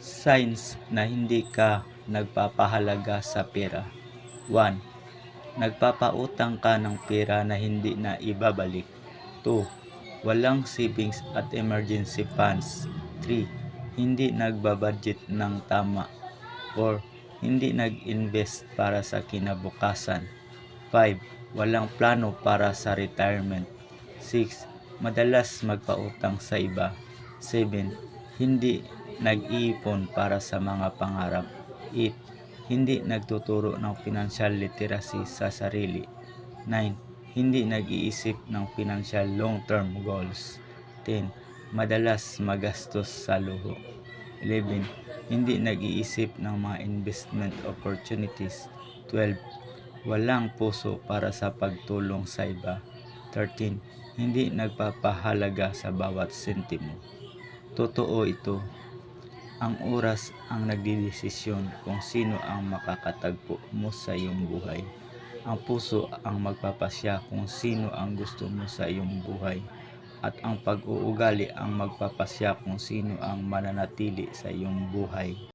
Signs na hindi ka nagpapahalaga sa pera. 1. Nagpapautang ka ng pera na hindi na ibabalik. 2. Walang savings at emergency funds. 3. Hindi nagbabudget ng tama. 4. Hindi nag-invest para sa kinabukasan. 5. Walang plano para sa retirement. 6. Madalas magpautang sa iba. 7. Hindi nag-iipon para sa mga pangarap. 8. Hindi nagtuturo ng financial literacy sa sarili. 9. Hindi nag-iisip ng financial long-term goals. 10. Madalas magastos sa luho. 11. Hindi nag-iisip ng mga investment opportunities. 12. Walang puso para sa pagtulong sa iba. 13. Hindi nagpapahalaga sa bawat sentimo. Totoo ito. Ang oras ang nagdidesisyon kung sino ang makakatagpo mo sa iyong buhay. Ang puso ang magpapasya kung sino ang gusto mo sa iyong buhay. At ang pag-uugali ang magpapasya kung sino ang mananatili sa iyong buhay.